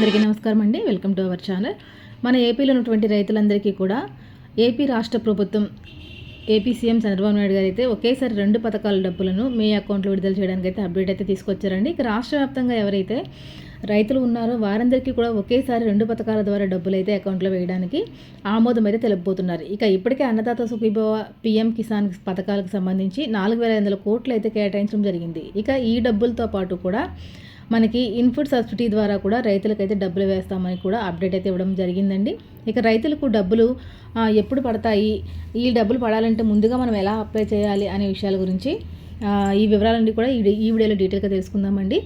అందరికీ నమస్కారం అండి. Welcome to our channel. మన ఏపీలో ఉన్నటువంటి రైతులందరికీ కూడా ఏపీ రాష్ట్ర ప్రభుత్వం ఏపీ సీఎం చంద్రబాబు నాయుడు గారు అయితే ఒకేసారి రెండు పథకాల డబ్బులను మీ అకౌంట్లో విడుదల చేయడానికి అయితే అప్డేట్ అయితే తీసుకొచ్చారండి. ఇక రాష్ట్ర వ్యాప్తంగా ఎవరైతే రైతులు ఉన్నారో వారందరికీ కూడా ఒకేసారి రెండు పథకాల ద్వారా డబ్బులు అయితే అకౌంట్లో వేయడానికి ఆమోదం అయితే తెలుపుతున్నారు ఇక ఇప్పటికే అన్నదాత సుఖీభవ పీఎం కిసాన్ పథకాలకు సంబంధించి నాలుగు వేల ఐదు వందల కోట్లు అయితే కేటాయించడం జరిగింది. ఇక ఈ డబ్బులతో పాటు కూడా మనకి ఇన్పుట్ సబ్సిడీ ద్వారా కూడా రైతులకైతే డబ్బులు వేస్తామని కూడా అప్డేట్ అయితే ఇవ్వడం జరిగిందండి. ఇక రైతులకు డబ్బులు ఎప్పుడు పడతాయి? ఈ డబ్బులు పడాలంటే ముందుగా మనం ఎలా అప్లై చేయాలి అనే విషయాల గురించి ఈ వివరాలన్నీ కూడా ఈ వీడియోలో డీటెయిల్గా తెలుసుకుందామండి.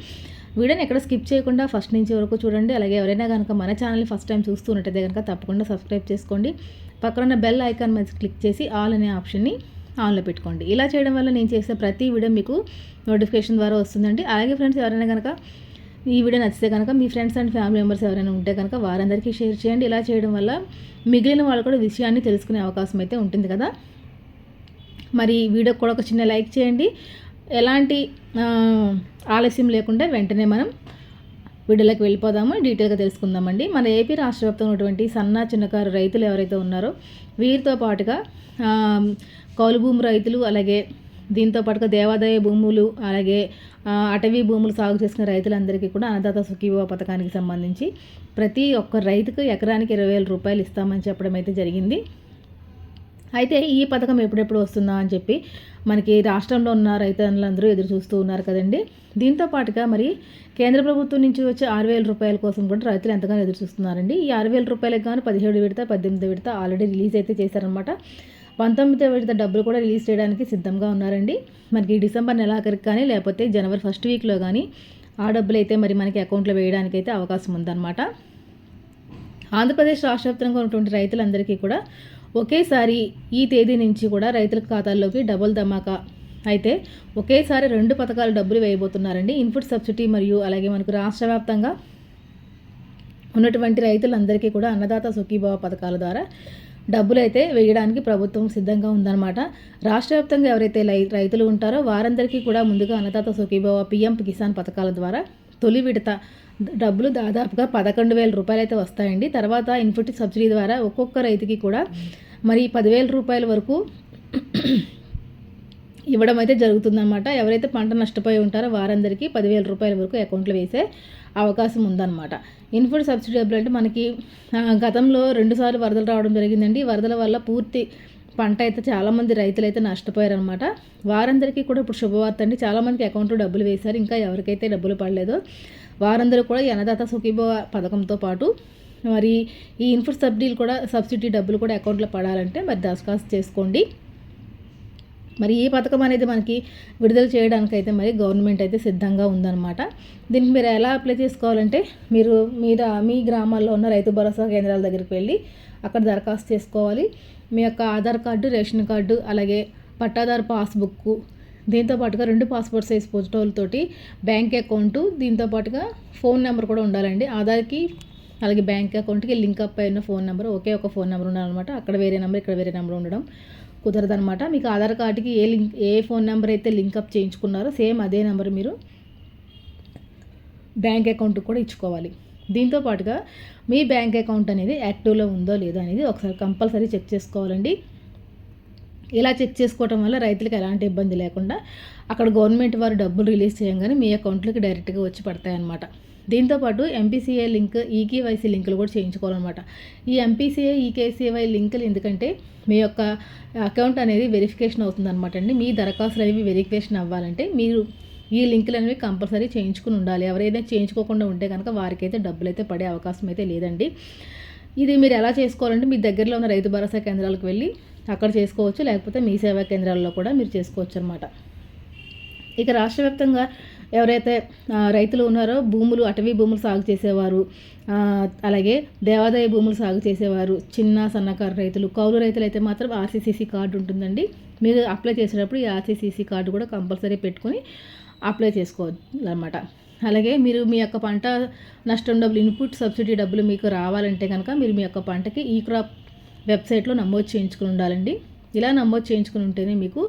వీడియోని ఎక్కడ స్కిప్ చేయకుండా ఫస్ట్ నుంచి వరకు చూడండి. అలాగే ఎవరైనా కనుక మన ఛానల్ని ఫస్ట్ టైం చూస్తున్నట్టయితే కనుక తప్పకుండా సబ్స్క్రైబ్ చేసుకోండి. పక్కన బెల్ ఐకాన్ మీద క్లిక్ చేసి ఆల్ అనే ఆప్షన్ని ఆన్లో పెట్టుకోండి. ఇలా చేయడం వల్ల నేను చేసే ప్రతి వీడియో మీకు నోటిఫికేషన్ ద్వారా వస్తుందండి. అలాగే ఫ్రెండ్స్ ఎవరైనా కనుక ఈ వీడియో నచ్చితే కనుక మీ ఫ్రెండ్స్ అండ్ ఫ్యామిలీ మెంబర్స్ ఎవరైనా ఉంటే కనుక వారందరికీ షేర్ చేయండి. ఇలా చేయడం వల్ల మిగిలిన వాళ్ళు కూడా విషయాన్ని తెలుసుకునే అవకాశం అయితే ఉంటుంది కదా. మరి వీడియోకి కూడా ఒక చిన్న లైక్ చేయండి. ఎలాంటి ఆలస్యం లేకుండా వెంటనే మనం వీడియోలోకి వెళ్ళిపోదాము. డీటెయిల్గా తెలుసుకుందామండి. మన ఏపీ రాష్ట్ర వ్యాప్తంగా ఉన్నటువంటి సన్న చిన్నకారు రైతులు ఎవరైతే ఉన్నారో వీరితో పాటుగా కౌలు భూమి రైతులు అలాగే దీంతో పాటుగా దేవాదాయ భూములు అలాగే అటవీ భూములు సాగు చేసిన రైతులందరికీ కూడా అన్నదాత సుఖీభవ పథకానికి సంబంధించి ప్రతి ఒక్క రైతుకు ఎకరానికి ఇరవై వేల రూపాయలు ఇస్తామని చెప్పడం అయితే జరిగింది. అయితే ఈ పథకం ఎప్పుడెప్పుడు వస్తుందా అని చెప్పి మనకి రాష్ట్రంలో ఉన్న రైతులందరూ ఎదురు చూస్తూ ఉన్నారు కదండి. దీంతో పాటుగా మరి కేంద్ర ప్రభుత్వం నుంచి వచ్చే ఆరు వేల రూపాయల కోసం కూడా రైతులు ఎంతగానో ఎదురు చూస్తున్నారండి. ఈ ఆరు వేల రూపాయలకు కానీ పదిహేడు విడత పద్దెనిమిది విడత ఆల్రెడీ రిలీజ్ అయితే చేశారనమాట పంతొమ్మిదో విడత డబ్బులు కూడా రిలీజ్ చేయడానికి సిద్ధంగా ఉన్నారండి. మనకి డిసెంబర్ నెలాఖరికి కానీ లేకపోతే జనవరి ఫస్ట్ వీక్లో కానీ ఆ డబ్బులు అయితే మరి మనకి అకౌంట్లో వేయడానికి అయితే అవకాశం ఉందన్నమాట. ఆంధ్రప్రదేశ్ రాష్ట్ర వ్యాప్తంగా ఉన్నటువంటి రైతులందరికీ కూడా ఒకేసారి ఈ తేదీ నుంచి కూడా రైతుల ఖాతాల్లోకి డబుల్ ధమాకా అయితే ఒకేసారి రెండు పథకాలు డబ్బులు వేయబోతున్నారండి. ఇన్పుట్ సబ్సిడీ మరియు అలాగే మనకు రాష్ట్ర వ్యాప్తంగా ఉన్నటువంటి రైతులందరికీ కూడా అన్నదాత సుఖీభావ పథకాల ద్వారా డబ్బులు అయితే వేయడానికి ప్రభుత్వం సిద్ధంగా ఉందన్నమాట. రాష్ట్ర వ్యాప్తంగా ఎవరైతే రైతులు ఉంటారో వారందరికీ కూడా ముందుగా అన్నదాత సుఖీభవ పిఎం కిసాన్ పథకాల ద్వారా తొలి విడత డబ్బులు దాదాపుగా పదకొండు వేల రూపాయలు అయితే వస్తాయండి. తర్వాత ఇన్పుట్ సబ్సిడీ ద్వారా ఒక్కొక్క రైతుకి కూడా మరి పదివేల రూపాయల వరకు ఇవ్వడం అయితే జరుగుతుందన్నమాట. ఎవరైతే పంట నష్టపోయి ఉంటారో వారందరికీ పదివేల రూపాయల వరకు అకౌంట్లో వేసే అవకాశం ఉందన్నమాట. ఇన్పుట్ సబ్సిడీ డబ్బులు అంటే మనకి గతంలో రెండుసార్లు వరదలు రావడం జరిగిందండి. వరదల వల్ల పూర్తి పంట అయితే చాలామంది రైతులు అయితే నష్టపోయారనమాట వారందరికీ కూడా ఇప్పుడు శుభవార్త అండి. చాలామందికి అకౌంట్లో డబ్బులు వేశారు ఇంకా ఎవరికైతే డబ్బులు పడలేదో వారందరూ కూడా ఎనదాత సుఖీభవ పథకంతో పాటు మరి ఈ ఇన్పుట్ సబ్సిడీలు కూడా సబ్సిడీ డబ్బులు కూడా అకౌంట్లో పడాలంటే మరి దరఖాస్తు చేసుకోండి. మరి ఈ పథకం అనేది మనకి విడుదల చేయడానికి అయితే మరి గవర్నమెంట్ అయితే సిద్ధంగా ఉందన్నమాట. దీనికి మీరు ఎలా అప్లై చేసుకోవాలంటే మీరు మీరు మీ గ్రామాల్లో ఉన్న రైతు భరోసా కేంద్రాల దగ్గరికి వెళ్ళి అక్కడ దరఖాస్తు చేసుకోవాలి. మీ యొక్క ఆధార్ కార్డు రేషన్ కార్డు అలాగే పట్టాదారు పాస్బుక్ దీంతో పాటుగా రెండు పాస్పోర్ట్ సైజ్ ఫోటోలతోటి బ్యాంక్ అకౌంటు దీంతో పాటుగా ఫోన్ నెంబర్ కూడా ఉండాలండి. ఆధార్కి అలాగే బ్యాంక్ అకౌంట్కి లింక్ అప్ అయిన ఫోన్ నెంబర్ ఒకే ఒక ఫోన్ నెంబర్ ఉండాలన్నమాట. అక్కడ వేరే నెంబర్ ఇక్కడ వేరే నెంబర్ ఉండడం. కుదరదనమాట మీకు ఆధార్ కార్డుకి ఏ లింక్ ఏ ఫోన్ నెంబర్ అయితే లింకప్ చేయించుకున్నారో సేమ్ అదే నెంబర్ మీరు బ్యాంక్ అకౌంట్ కూడా ఇచ్చుకోవాలి. దీంతో పాటుగా మీ బ్యాంక్ అకౌంట్ అనేది యాక్టివ్లో ఉందో లేదో అనేది ఒకసారి కంపల్సరీ చెక్ చేసుకోవాలండి. ఇలా చెక్ చేసుకోవటం వల్ల రైతులకు ఎలాంటి ఇబ్బంది లేకుండా అక్కడ గవర్నమెంట్ వారు డబ్బులు రిలీజ్ చేయగానే మీ అకౌంట్లోకి డైరెక్ట్గా వచ్చి పడతాయి అన్నమాట. దీంతోపాటు ఎంపీసీఐ లింక్ ఈకేవైసీ లింకులు కూడా చేయించుకోవాలన్నమాట. ఈ ఎంపీసీఐ ఈకేసీవై లింకులు ఎందుకంటే మీ యొక్క అకౌంట్ అనేది వెరిఫికేషన్ అవుతుందన్నమాట అండి. మీ దరఖాస్తులు అనేవి వెరిఫికేషన్ అవ్వాలంటే మీరు ఈ లింకులు అనేవి కంపల్సరీ చేయించుకుని ఉండాలి. ఎవరైనా చేయించుకోకుండా ఉంటే కనుక వారికైతే డబ్బులు అయితే పడే అవకాశం అయితే లేదండి. ఇది మీరు ఎలా చేసుకోవాలంటే మీ దగ్గరలో ఉన్న రైతు భరోసా కేంద్రాలకు వెళ్ళి అక్కడ చేసుకోవచ్చు. లేకపోతే మీ సేవా కేంద్రాల్లో కూడా మీరు చేసుకోవచ్చు అనమాట ఇక రాష్ట్ర వ్యాప్తంగా ఎవరైతే రైతులు ఉన్నారో భూములు అటవీ భూములు సాగు చేసేవారు అలాగే దేవాదాయ భూములు సాగు చేసేవారు చిన్న సన్నకారు రైతులు కౌలు రైతులు అయితే మాత్రం ఆర్సీసీసీ కార్డు ఉంటుందండి. మీరు అప్లై చేసేటప్పుడు ఈ ఆర్సీసీసీ కార్డు కూడా కంపల్సరీ పెట్టుకొని అప్లై చేసుకోవాలన్నమాట. అలాగే మీరు మీ యొక్క పంట నష్టం డబ్బులు ఇన్పుట్ సబ్సిడీ డబ్బులు మీకు రావాలంటే కనుక మీరు మీ యొక్క పంటకి ఈ క్రాప్ వెబ్సైట్లో నమోదు చేయించుకుని ఉండాలండి. ఇలా నమోదు చేయించుకుని ఉంటేనే మీకు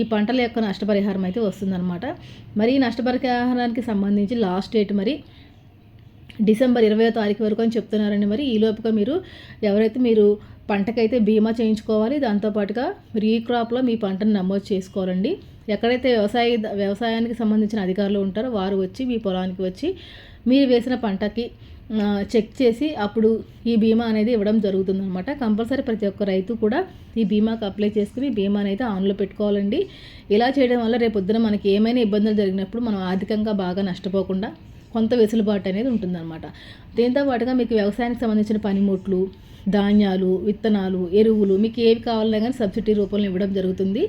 ఈ పంటల యొక్క నష్టపరిహారం అయితే వస్తుందన్నమాట. మరి ఈ నష్టపరిహారానికి సంబంధించి లాస్ట్ డేట్ మరి డిసెంబర్ ఇరవై తారీఖు వరకు అని చెప్తున్నారండి. మరి ఈ మీరు ఎవరైతే మీరు పంటకైతే బీమా చేయించుకోవాలి దాంతోపాటుగా రీ క్రాప్లో మీ పంటను నమోదు చేసుకోవాలండి. ఎక్కడైతే వ్యవసాయ వ్యవసాయానికి సంబంధించిన అధికారులు ఉంటారో వారు వచ్చి మీ పొలానికి వచ్చి మీరు వేసిన పంటకి చెక్ చేసి అప్పుడు ఈ బీమా అనేది ఇవ్వడం జరుగుతుందన్నమాట. కంపల్సరీ ప్రతి ఒక్క రైతు కూడా ఈ బీమాకి అప్లై చేసుకుని బీమా అనేది ఆన్లో పెట్టుకోవాలండి. ఇలా చేయడం వల్ల రేపొద్దున మనకి ఏమైనా ఇబ్బందులు జరిగినప్పుడు మనం ఆర్థికంగా బాగా నష్టపోకుండా కొంత వెసులుబాటు అనేది ఉంటుందన్నమాట. దీంతో పాటుగా మీకు వ్యవసాయానికి సంబంధించిన పనిముట్లు ధాన్యాలు విత్తనాలు ఎరువులు మీకు ఏవి కావాలన్నా కానీ సబ్సిడీ రూపంలో ఇవ్వడం జరుగుతుంది.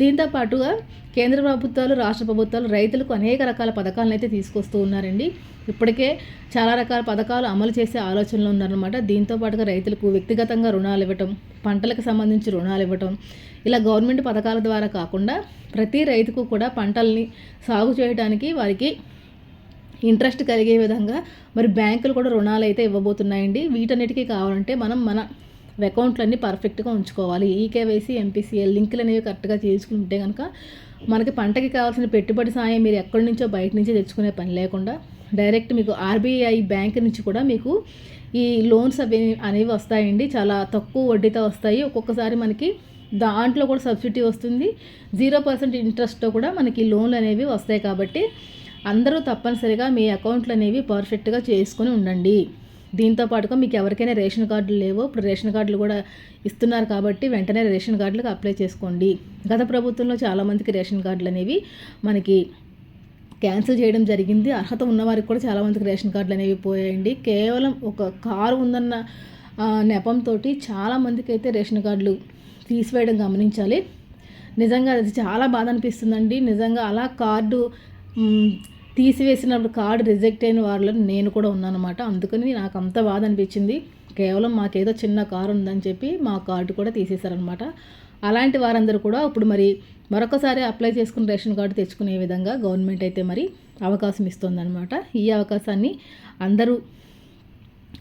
దీంతో పాటుగా కేంద్ర ప్రభుత్వాలు రాష్ట్ర ప్రభుత్వాలు రైతులకు అనేక రకాల పథకాలను అయితే తీసుకొస్తూ ఉన్నారండి. ఇప్పటికే చాలా రకాల పథకాలు అమలు చేసే ఆలోచనలో ఉన్నారనమాట దీంతో పాటుగా రైతులకు వ్యక్తిగతంగా రుణాలు ఇవ్వటం పంటలకు సంబంధించి రుణాలు ఇవ్వటం ఇలా గవర్నమెంట్ పథకాల ద్వారా కాకుండా ప్రతి రైతుకు కూడా పంటల్ని సాగు చేయడానికి వారికి ఇంట్రెస్ట్ కలిగే విధంగా మరి బ్యాంకులు కూడా రుణాలు అయితే ఇవ్వబోతున్నాయండి. వీటన్నిటికీ కావాలంటే మనం మన అకౌంట్లన్నీ పర్ఫెక్ట్గా ఉంచుకోవాలి. ఈకేవైసీ ఎంపీసీఎల్ లింకులు అనేవి కరెక్ట్గా చేసుకుంటే కనుక మనకి పంటకి కావాల్సిన పెట్టుబడి సాయం మీరు ఎక్కడి నుంచో బయట నుంచే తెచ్చుకునే పని లేకుండా డైరెక్ట్ మీకు ఆర్బీఐ బ్యాంక్ నుంచి కూడా మీకు ఈ లోన్స్ అవి అనేవి వస్తాయండి. చాలా తక్కువ వడ్డీతో వస్తాయి. ఒక్కొక్కసారి మనకి దాంట్లో కూడా సబ్సిడీ వస్తుంది. జీరో పర్సెంట్ ఇంట్రెస్ట్తో కూడా మనకి లోన్లు అనేవి వస్తాయి కాబట్టి అందరూ తప్పనిసరిగా మీ అకౌంట్లు అనేవి పర్ఫెక్ట్గా చేసుకొని ఉండండి. దీంతో పాటుగా మీకు ఎవరికైనా రేషన్ కార్డులు లేవో ఇప్పుడు రేషన్ కార్డులు కూడా ఇస్తున్నారు కాబట్టి వెంటనే రేషన్ కార్డులకు అప్లై చేసుకోండి. గత ప్రభుత్వంలో చాలామందికి రేషన్ కార్డులు అనేవి మనకి క్యాన్సిల్ చేయడం జరిగింది. అర్హత ఉన్నవారికి కూడా చాలామందికి రేషన్ కార్డులు అనేవి పోయాయండి. కేవలం ఒక కారు ఉందన్న నెపంతో చాలామందికి అయితే రేషన్ కార్డులు తీసివేయడం గమనించాలి. నిజంగా అది చాలా బాధ అనిపిస్తుందండి. నిజంగా అలా కార్డు తీసివేసినప్పుడు కార్డు రిజెక్ట్ అయిన వారిలో నేను కూడా ఉన్నానమాట అందుకని నాకు అంత బాధ అనిపించింది. కేవలం మాకేదో చిన్న కారు ఉందని చెప్పి మా కార్డు కూడా తీసేశారనమాట అలాంటి వారందరూ కూడా ఇప్పుడు మరి మరొకసారి అప్లై చేసుకుని రేషన్ కార్డు తెచ్చుకునే విధంగా గవర్నమెంట్ అయితే మరి అవకాశం ఇస్తుందన్నమాట. ఈ అవకాశాన్ని అందరూ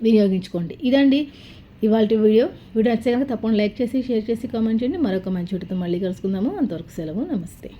వినియోగించుకోండి. ఇదండి ఇవాళ వీడియో. వీడియో నచ్చే కనుక తప్పకుండా లైక్ చేసి షేర్ చేసి కామెంట్ చేయండి. మరొక మంచి వీడియోతో మళ్ళీ కలుసుకుందాము. అంతవరకు సెలవు. నమస్తే.